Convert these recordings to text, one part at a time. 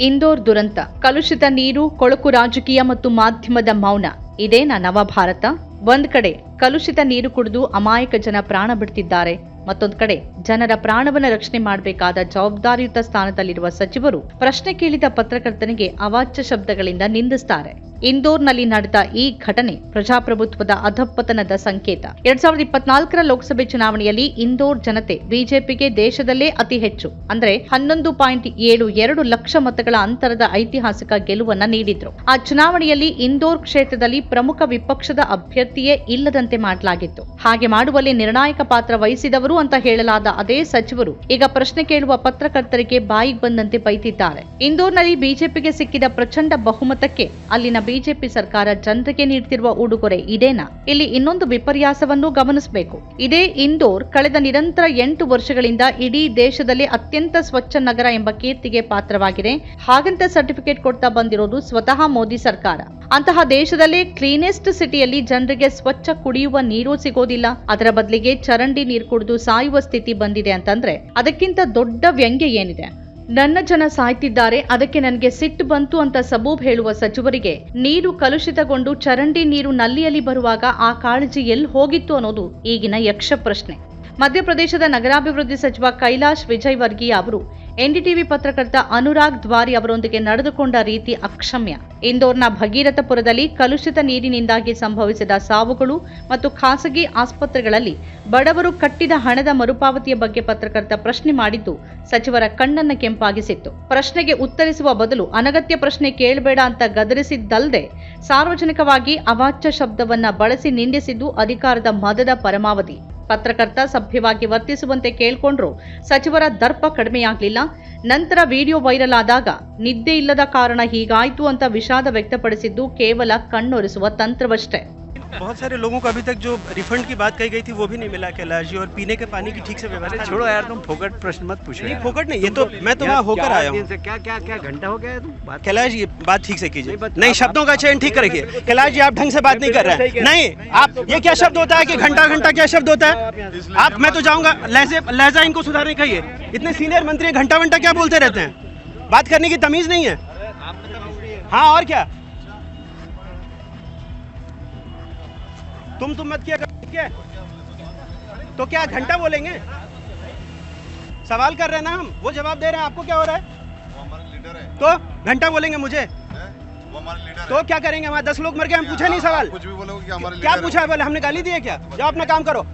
ಇಂದೋರ್ ದುರಂತ, ಕಲುಷಿತ ನೀರು, ಕೊಳಕು ರಾಜಕೀಯ ಮತ್ತು ಮಾಧ್ಯಮದ ಮೌನ. ಇದೇನಾ ನವಭಾರತ ಒಂದ್ ಕಡೆ ಕಲುಷಿತ ನೀರು ಕುಡಿದು ಅಮಾಯಕ ಜನ ಪ್ರಾಣ ಬಿಡ್ತಿದ್ದಾರೆ. ಮತ್ತೊಂದ್ ಕಡೆ, ಜನರ ಪ್ರಾಣವನ್ನ ರಕ್ಷಣೆ ಮಾಡಬೇಕಾದ ಜವಾಬ್ದಾರಿಯುತ ಸ್ಥಾನದಲ್ಲಿರುವ ಸಚಿವರು ಪ್ರಶ್ನೆ ಕೇಳಿದ ಪತ್ರಕರ್ತನಿಗೆ ಅವಾಚ್ಯ ಶಬ್ದಗಳಿಂದ ನಿಂದಿಸ್ತಾರೆ. ಇಂದೋರ್ನಲ್ಲಿ ನಡೆದ ಈ ಘಟನೆ ಪ್ರಜಾಪ್ರಭುತ್ವದ ಅಧಪ್ಪತನದ ಸಂಕೇತ. ಎರಡ್ ಸಾವಿರದ ಇಪ್ಪತ್ನಾಲ್ಕರ ಲೋಕಸಭೆ ಚುನಾವಣೆಯಲ್ಲಿ ಇಂದೋರ್ ಜನತೆ ಬಿಜೆಪಿಗೆ ದೇಶದಲ್ಲೇ ಅತಿ ಹೆಚ್ಚು, ಅಂದ್ರೆ ಹನ್ನೊಂದು ಪಾಯಿಂಟ್ ಏಳು ಎರಡು ಲಕ್ಷ ಮತಗಳ ಅಂತರದ ಐತಿಹಾಸಿಕ ಗೆಲುವನ್ನ ನೀಡಿದ್ರು. ಆ ಚುನಾವಣೆಯಲ್ಲಿ ಇಂದೋರ್ ಕ್ಷೇತ್ರದಲ್ಲಿ ಪ್ರಮುಖ ವಿಪಕ್ಷದ ಅಭ್ಯರ್ಥಿಯೇ ಇಲ್ಲದಂತೆ ಮಾಡಲಾಗಿತ್ತು. ಹಾಗೆ ಮಾಡುವಲ್ಲಿ ನಿರ್ಣಾಯಕ ಪಾತ್ರ ವಹಿಸಿದವರು ಅಂತ ಹೇಳಲಾದ ಅದೇ ಸಚಿವರು ಈಗ ಪ್ರಶ್ನೆ ಕೇಳುವ ಪತ್ರಕರ್ತರಿಗೆ ಬಾಯಿಗೆ ಬಂದಂತೆ ಬೈತಿದ್ದಾರೆ. ಇಂದೋರ್ನಲ್ಲಿ ಬಿಜೆಪಿಗೆ ಸಿಕ್ಕಿದ ಪ್ರಚಂಡ ಬಹುಮತಕ್ಕೆ ಅಲ್ಲಿನ ಬಿಜೆಪಿ ಸರ್ಕಾರ ಜನರಿಗೆ ನೀಡುತ್ತಿರುವ ಉಡುಗೊರೆ ಇದೇನಾ? ಇಲ್ಲಿ ಇನ್ನೊಂದು ವಿಪರ್ಯಾಸವನ್ನು ಗಮನಿಸಬೇಕು. ಇದೇ ಇಂದೋರ್ ಕಳೆದ ನಿರಂತರ ಎಂಟು ವರ್ಷಗಳಿಂದ ಇಡೀ ದೇಶದಲ್ಲಿ ಅತ್ಯಂತ ಸ್ವಚ್ಛ ನಗರ ಎಂಬ ಕೀರ್ತಿಗೆ ಪಾತ್ರವಾಗಿದೆ. ಹಾಗಂತ ಸರ್ಟಿಫಿಕೇಟ್ ಕೊಡ್ತಾ ಬಂದಿರೋದು ಸ್ವತಃ ಮೋದಿ ಸರ್ಕಾರ. ಅಂತಹ ದೇಶದಲ್ಲೇ ಕ್ಲೀನೆಸ್ಟ್ ಸಿಟಿಯಲ್ಲಿ ಜನರಿಗೆ ಸ್ವಚ್ಛ ಕುಡಿಯುವ ನೀರು ಸಿಗೋದಿಲ್ಲ. ಅದರ ಬದಲಿಗೆ ಚರಂಡಿ ನೀರು ಕುಡಿದು ಸಾಯುವ ಸ್ಥಿತಿ ಬಂದಿದೆ ಅಂತಂದ್ರೆ ಅದಕ್ಕಿಂತ ದೊಡ್ಡ ವ್ಯಂಗ್ಯ ಏನಿದೆ? ನನ್ನ ಜನ ಸಾಯ್ತಿದ್ದಾರೆ, ಅದಕ್ಕೆ ನನಗೆ ಸಿಟ್ಟು ಬಂತು ಅಂತ ಸಬೂಬ್ ಹೇಳುವ ಸಚಿವರಿಗೆ ನೀರು ಕಲುಷಿತಗೊಂಡು ಚರಂಡಿ ನೀರು ನಲ್ಲಿಯಲ್ಲಿ ಬರುವಾಗ ಆ ಕಾಳಜಿ ಎಲ್ಲಿ ಹೋಗಿತ್ತು ಅನ್ನೋದು ಈಗಿನ ಯಕ್ಷ ಪ್ರಶ್ನೆ ಮಧ್ಯಪ್ರದೇಶದ ನಗರಾಭಿವೃದ್ಧಿ ಸಚಿವ ಕೈಲಾಶ್ ವಿಜಯ್ ವರ್ಗೀಯ ಅವರು ಎನ್ಡಿಟಿವಿ ಪತ್ರಕರ್ತ ಅನುರಾಗ್ ದ್ವಾರಿ ಅವರೊಂದಿಗೆ ನಡೆದುಕೊಂಡ ರೀತಿ ಅಕ್ಷಮ್ಯ. ಇಂದೋರ್ನ ಭಗೀರಥಪುರದಲ್ಲಿ ಕಲುಷಿತ ನೀರಿನಿಂದಾಗಿ ಸಂಭವಿಸಿದ ಸಾವುಗಳು ಮತ್ತು ಖಾಸಗಿ ಆಸ್ಪತ್ರೆಗಳಲ್ಲಿ ಬಡವರು ಕಟ್ಟಿದ ಹಣದ ಮರುಪಾವತಿಯ ಬಗ್ಗೆ ಪತ್ರಕರ್ತ ಪ್ರಶ್ನೆ ಮಾಡಿದ್ದು ಸಚಿವರ ಕಣ್ಣನ್ನ ಕೆಂಪಾಗಿಸಿತ್ತು. ಪ್ರಶ್ನೆಗೆ ಉತ್ತರಿಸುವ ಬದಲು ಅನಗತ್ಯ ಪ್ರಶ್ನೆ ಕೇಳಬೇಡ ಅಂತ ಗದರಿಸಿದ್ದಲ್ಲದೆ ಸಾರ್ವಜನಿಕವಾಗಿ ಅವಾಚ್ಯ ಶಬ್ದವನ್ನ ಬಳಸಿ ನಿಂದಿಸಿದ್ದು ಅಧಿಕಾರದ ಮದದ ಪರಮಾವಧಿ. ಪತ್ರಕರ್ತ ಸಭ್ಯವಾಗಿ ವರ್ತಿಸುವಂತೆ ಕೇಳ್ಕೊಂಡ್ರು. ಸಚಿವರ ದರ್ಪ ಕಡಿಮೆಯಾಗಲಿಲ್ಲ. ನಂತರ ವಿಡಿಯೋ ವೈರಲ್ ಆದಾಗ ನಿದ್ದೆ ಇಲ್ಲದ ಕಾರಣ ಹೀಗಾಯ್ತು ಅಂತ ವಿಷಾದ ವ್ಯಕ್ತಪಡಿಸಿದ್ದು ಕೇವಲ ಕಣ್ಣೊರೆಸುವ ತಂತ್ರವಷ್ಟೇ. बहुत सारे लोगों को अभी तक जो रिफंड की बात कही गई थी वो भी नहीं मिला कैलाश जी और पीने के पानी की ठीक से व्यवस्था छोड़ो यार तुम फोकट प्रश्न मत पूछो नहीं फोकट नहीं ये तो मैं तो वहाँ होकर आया हूँ। क्या क्या क्या घंटा हो गया तुम? बात कैलाश जी बात ठीक से कीजिए। नहीं, शब्दों का चयन ठीक करेंगे। कैलाश जी आप ढंग से बात नहीं कर रहे हैं। नहीं आप ये क्या शब्द होता है कि घंटा घंटा क्या शब्द होता है? आप मैं तो जाऊँगा लहजे लहजा इनको सुधारने कहिए इतने सीनियर मंत्री घंटा घंटा क्या बोलते रहते हैं? बात करने की तमीज नहीं है। हाँ और क्या? तुम तुम मत किया ठीक है? तो क्या घंटा बोलेंगे? सवाल कर रहे हैं ना हम? वो जवाब दे रहे हैं आपको क्या हो रहा है? वो हमारे लीडर है। तो घंटा बोलेंगे मुझे। वो हमारे लीडर तो है। क्या करेंगे? हमारे दस लोग मर गए हम पूछे नहीं सवाल। कुछ भी बोलोगे क्या पूछा है। बोले? हमने गाली दी है क्या? जाओ अपना काम करो।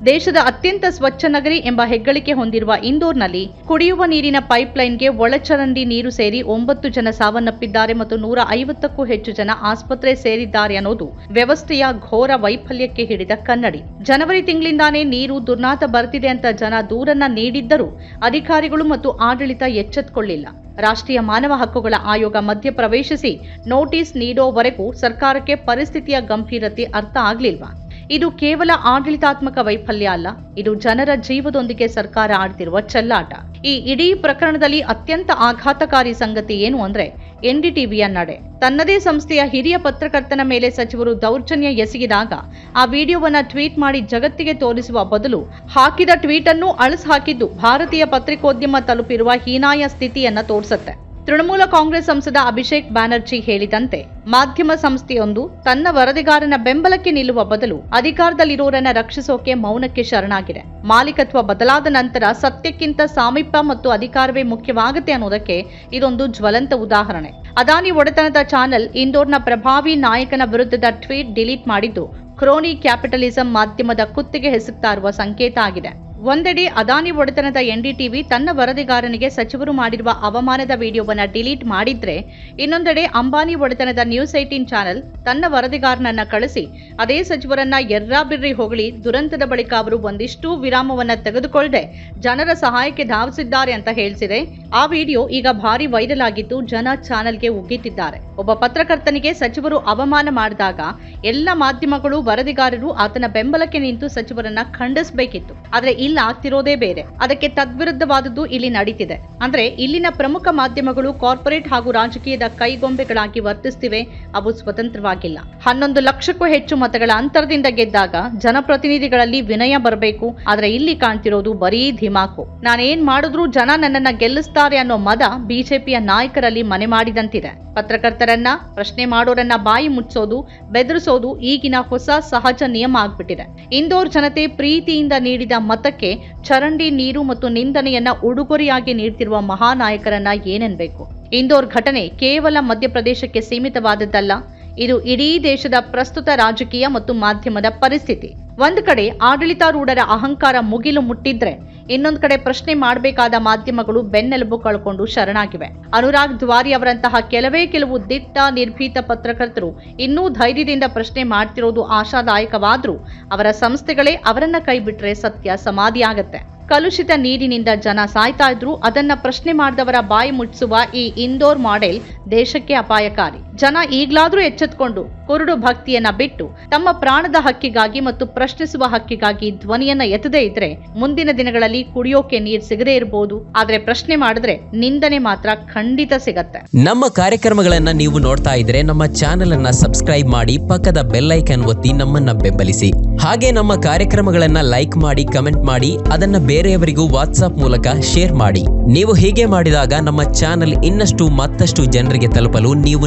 ದೇಶದ ಅತ್ಯಂತ ಸ್ವಚ್ಛ ನಗರಿ ಎಂಬ ಹೆಗ್ಗಳಿಕೆ ಹೊಂದಿರುವ ಇಂದೋರ್ನಲ್ಲಿ ಕುಡಿಯುವ ನೀರಿನ ಪೈಪ್ಲೈನ್ಗೆ ಒಳಚರಂಡಿ ನೀರು ಸೇರಿ ಒಂಬತ್ತು ಜನ ಸಾವನ್ನಪ್ಪಿದ್ದಾರೆ ಮತ್ತು ನೂರ ಐವತ್ತಕ್ಕೂ ಹೆಚ್ಚು ಜನ ಆಸ್ಪತ್ರೆ ಸೇರಿದ್ದಾರೆ ಅನ್ನೋದು ವ್ಯವಸ್ಥೆಯ ಘೋರ ವೈಫಲ್ಯಕ್ಕೆ ಹಿಡಿದ ಕನ್ನಡಿ. ಜನವರಿ ತಿಂಗಳಿಂದಾನೇ ನೀರು ದುರ್ನಾತ ಬರ್ತಿದೆ ಅಂತ ಜನ ದೂರನ್ನ ನೀಡಿದ್ದರೂ ಅಧಿಕಾರಿಗಳು ಮತ್ತು ಆಡಳಿತ ಎಚ್ಚೆತ್ತುಕೊಳ್ಳಿಲ್ಲ ರಾಷ್ಟ್ರೀಯ ಮಾನವ ಹಕ್ಕುಗಳ ಆಯೋಗ ಮಧ್ಯ ಪ್ರವೇಶಿಸಿ ನೋಟಿಸ್ ನೀಡೋವರೆಗೂ ಸರ್ಕಾರಕ್ಕೆ ಪರಿಸ್ಥಿತಿಯ ಗಂಭೀರತೆ ಅರ್ಥ ಆಗ್ಲಿಲ್ವಾ? ಇದು ಕೇವಲ ಆಡಳಿತಾತ್ಮಕ ವೈಫಲ್ಯ ಅಲ್ಲ, ಇದು ಜನರ ಜೀವದೊಂದಿಗೆ ಸರ್ಕಾರ ಆಡ್ತಿರುವ ಚೆಲ್ಲಾಟ. ಈ ಇಡೀ ಪ್ರಕರಣದಲ್ಲಿ ಅತ್ಯಂತ ಆಘಾತಕಾರಿ ಸಂಗತಿ ಏನು ಅಂದ್ರೆ ಎನ್ಡಿಟಿವಿಯ ನಡೆ. ತನ್ನದೇ ಸಂಸ್ಥೆಯ ಹಿರಿಯ ಪತ್ರಕರ್ತನ ಮೇಲೆ ಸಚಿವರು ದೌರ್ಜನ್ಯ ಎಸಗಿದಾಗ, ಆ ವಿಡಿಯೋವನ್ನ ಟ್ವೀಟ್ ಮಾಡಿ ಜಗತ್ತಿಗೆ ತೋರಿಸುವ ಬದಲು ಹಾಕಿದ ಟ್ವೀಟ್ ಅನ್ನು ಅಳಿಸ್ ಹಾಕಿದ್ದು ಭಾರತೀಯ ಪತ್ರಿಕೋದ್ಯಮ ತಲುಪಿರುವ ಹೀನಾಯ ಸ್ಥಿತಿಯನ್ನ ತೋರಿಸುತ್ತೆ. ತೃಣಮೂಲ ಕಾಂಗ್ರೆಸ್ ಸಂಸದ ಅಭಿಷೇಕ್ ಬ್ಯಾನರ್ಜಿ ಹೇಳಿದಂತೆ ಮಾಧ್ಯಮ ಸಂಸ್ಥೆಯೊಂದು ತನ್ನ ವರದಿಗಾರನ ಬೆಂಬಲಕ್ಕೆ ನಿಲ್ಲುವ ಬದಲು ಅಧಿಕಾರದಲ್ಲಿರೋರನ್ನ ರಕ್ಷಿಸೋಕೆ ಮೌನಕ್ಕೆ ಶರಣಾಗಿದೆ. ಮಾಲೀಕತ್ವ ಬದಲಾದ ನಂತರ ಸತ್ಯಕ್ಕಿಂತ ಸಾಮೀಪ್ಯ ಮತ್ತು ಅಧಿಕಾರವೇ ಮುಖ್ಯವಾಗುತ್ತೆ ಅನ್ನೋದಕ್ಕೆ ಇದೊಂದು ಜ್ವಲಂತ ಉದಾಹರಣೆ. ಅದಾನಿ ಒಡೆತನದ ಚಾನೆಲ್ ಇಂದೋರ್ನ ಪ್ರಭಾವಿ ನಾಯಕನ ವಿರುದ್ಧದ ಟ್ವೀಟ್ ಡಿಲೀಟ್ ಮಾಡಿದ್ದು, ಕ್ರೋನಿ ಕ್ಯಾಪಿಟಲಿಸಂ ಮಾಧ್ಯಮದ ಕುತ್ತಿಗೆ ಹೆಸುತ್ತಾರುವ ಸಂಕೇತ ಆಗಿದೆ. ಒಂದೆಡೆ ಅದಾನಿ ಒಡೆತನದ ಎನ್ಡಿಟಿವಿ ತನ್ನ ವರದಿಗಾರನಿಗೆ ಸಚಿವರು ಮಾಡಿರುವ ಅವಮಾನದ ವಿಡಿಯೋವನ್ನು ಡಿಲೀಟ್ ಮಾಡಿದ್ರೆ ಇನ್ನೊಂದೆಡೆ ಅಂಬಾನಿ ಒಡೆತನದ ನ್ಯೂಸ್ ಏಟೀನ್ ಚಾನೆಲ್ ತನ್ನ ವರದಿಗಾರನನ್ನ ಕಳಿಸಿ ಅದೇ ಸಚಿವರನ್ನ ಎರ್ರಾಬಿರ್ರಿ ಹೊಗಳಿ ದುರಂತದ ಬಳಿಕ ಅವರು ಒಂದಿಷ್ಟು ವಿರಾಮವನ್ನ ತೆಗೆದುಕೊಳ್ಳದೆ ಜನರ ಸಹಾಯಕ್ಕೆ ಧಾವಿಸಿದ್ದಾರೆ ಅಂತ ಹೇಳಿಸಿದೆ. ಆ ವಿಡಿಯೋ ಈಗ ಭಾರಿ ವೈರಲ್ ಆಗಿದ್ದು ಜನ ಚಾನೆಲ್ಗೆ ಉಗ್ಗಿಟ್ಟಿದ್ದಾರೆ. ಒಬ್ಬ ಪತ್ರಕರ್ತನಿಗೆ ಸಚಿವರು ಅವಮಾನ ಮಾಡಿದಾಗ ಎಲ್ಲ ಮಾಧ್ಯಮಗಳು ವರದಿಗಾರರು ಆತನ ಬೆಂಬಲಕ್ಕೆ ನಿಂತು ಸಚಿವರನ್ನ ಖಂಡಿಸಬೇಕಿತ್ತು. ಆದ್ರೆ ಇಲ್ಲಿ ಆಗ್ತಿರೋದೇ ಬೇರೆ. ಅದಕ್ಕೆ ತದ್ವಿರುದ್ಧವಾದದ್ದು ಇಲ್ಲಿ ನಡೀತಿದೆ. ಅಂದ್ರೆ ಇಲ್ಲಿನ ಪ್ರಮುಖ ಮಾಧ್ಯಮಗಳು ಕಾರ್ಪೊರೇಟ್ ಹಾಗೂ ರಾಜಕೀಯದ ಕೈಗೊಂಬೆಗಳಾಗಿ ವರ್ತಿಸ್ತಿವೆ, ಅವು ಸ್ವತಂತ್ರವಾಗಿಲ್ಲ. ಹನ್ನೊಂದು ಲಕ್ಷಕ್ಕೂ ಹೆಚ್ಚು ಮತಗಳ ಅಂತರದಿಂದ ಗೆದ್ದಾಗ ಜನಪ್ರತಿನಿಧಿಗಳಲ್ಲಿ ವಿನಯ ಬರಬೇಕು, ಆದ್ರೆ ಇಲ್ಲಿ ಕಾಣ್ತಿರೋದು ಬರೀ ಧಿಮಾಕು. ನಾನೇನ್ ಮಾಡಿದ್ರು ಜನ ನನ್ನನ್ನ ಗೆಲ್ಲಿಸ್ತಾರೆ ಅನ್ನೋ ಮದ ಬಿಜೆಪಿಯ ನಾಯಕರಲ್ಲಿ ಮನೆ ಮಾಡಿದಂತಿದೆ. ಪತ್ರಕರ್ತರನ್ನ, ಪ್ರಶ್ನೆ ಮಾಡೋರನ್ನ ಬಾಯಿ ಮುಚ್ಚೋದು, ಬೆದರಿಸೋದು ಈಗಿನ ಹೊಸ ಸಹಜ ನಿಯಮ ಆಗ್ಬಿಟ್ಟಿದೆ. ಇಂದೋರ್ ಜನತೆ ಪ್ರೀತಿಯಿಂದ ನೀಡಿದ ಮತಕ್ಕೆ ಚರಂಡಿ, ನೀರು ಮತ್ತು ನಿಂದನೆಯನ್ನ ಉಡುಗೊರೆಯಾಗಿ ನೀಡ್ತಿರುವ ಮಹಾನಾಯಕರನ್ನ ಏನೆನ್ಬೇಕು? ಇಂದೋರ್ ಘಟನೆ ಕೇವಲ ಮಧ್ಯಪ್ರದೇಶಕ್ಕೆ ಸೀಮಿತವಾದದ್ದಲ್ಲ, ಇದು ಇಡೀ ದೇಶದ ಪ್ರಸ್ತುತ ರಾಜಕೀಯ ಮತ್ತು ಮಾಧ್ಯಮದ ಪರಿಸ್ಥಿತಿ. ಒಂದು ಕಡೆ ಆಡಳಿತಾರೂಢರ ಅಹಂಕಾರ ಮುಗಿಲು ಮುಟ್ಟಿದ್ರೆ ಇನ್ನೊಂದ್ ಕಡೆ ಪ್ರಶ್ನೆ ಮಾಡಬೇಕಾದ ಮಾಧ್ಯಮಗಳು ಬೆನ್ನೆಲುಬು ಕಳ್ಕೊಂಡು ಶರಣಾಗಿವೆ. ಅನುರಾಗ್ ದ್ವಾರಿ ಅವರಂತಹ ಕೆಲವೇ ಕೆಲವು ದಿಟ್ಟ, ನಿರ್ಭೀತ ಪತ್ರಕರ್ತರು ಇನ್ನೂ ಧೈರ್ಯದಿಂದ ಪ್ರಶ್ನೆ ಮಾಡ್ತಿರೋದು ಆಶಾದಾಯಕವಾದರೂ ಅವರ ಸಂಸ್ಥೆಗಳೇ ಅವರನ್ನ ಕೈಬಿಟ್ರೆ ಸತ್ಯ ಸಮಾಧಿಯಾಗತ್ತೆ. ಕಲುಷಿತ ನೀರಿನಿಂದ ಜನ ಸಾಯ್ತಾ ಇದ್ರು ಅದನ್ನ ಪ್ರಶ್ನೆ ಮಾಡಿದವರ ಬಾಯಿ ಮುಚ್ಚಿಸುವ ಈ ಇಂದೋರ್ ಮಾಡೆಲ್ ದೇಶಕ್ಕೆ ಅಪಾಯಕಾರಿ. ಜನ ಈಗ್ಲಾದ್ರೂ ಎಚ್ಚೆತ್ಕೊಂಡು ಕುರುಡು ಭಕ್ತಿಯನ್ನ ಬಿಟ್ಟು ತಮ್ಮ ಪ್ರಾಣದ ಹಕ್ಕಿಗಾಗಿ ಮತ್ತು ಪ್ರಶ್ನಿಸುವ ಹಕ್ಕಿಗಾಗಿ ಧ್ವನಿಯನ್ನ ಎತ್ತದೇ ಇದ್ರೆ ಮುಂದಿನ ದಿನಗಳಲ್ಲಿ ಕುಡಿಯೋಕೆ ನೀರ್ ಸಿಗದೇ ಇರಬಹುದು ಆದ್ರೆ ಪ್ರಶ್ನೆ ಮಾಡಿದ್ರೆ ನಿಂದನೆ ಮಾತ್ರ ಖಂಡಿತ ಸಿಗತ್ತೆ. ನಮ್ಮ ಕಾರ್ಯಕ್ರಮಗಳನ್ನ ನೀವು ನೋಡ್ತಾ ಇದ್ರೆ ನಮ್ಮ ಚಾನೆಲ್ ಅನ್ನ ಸಬ್ಸ್ಕ್ರೈಬ್ ಮಾಡಿ ಪಕ್ಕದ ಬೆಲ್ಲೈಕನ್ ಒತ್ತಿ ನಮ್ಮನ್ನ ಬೆಂಬಲಿಸಿ. ಹಾಗೆ ನಮ್ಮ ಕಾರ್ಯಕ್ರಮಗಳನ್ನ ಲೈಕ್ ಮಾಡಿ, ಕಮೆಂಟ್ ಮಾಡಿ, ಅದನ್ನ ಬೇರೆಯವರಿಗೂ ವಾಟ್ಸ್ಆಪ್ ಮೂಲಕ ಶೇರ್ ಮಾಡಿ. ನೀವು ಹೀಗೆ ಮಾಡಿದಾಗ ನಮ್ಮ ಚಾನೆಲ್ ಇನ್ನಷ್ಟು ಮತ್ತಷ್ಟು ಜನರಿಗೆ ತಲುಪಲು ನೀವು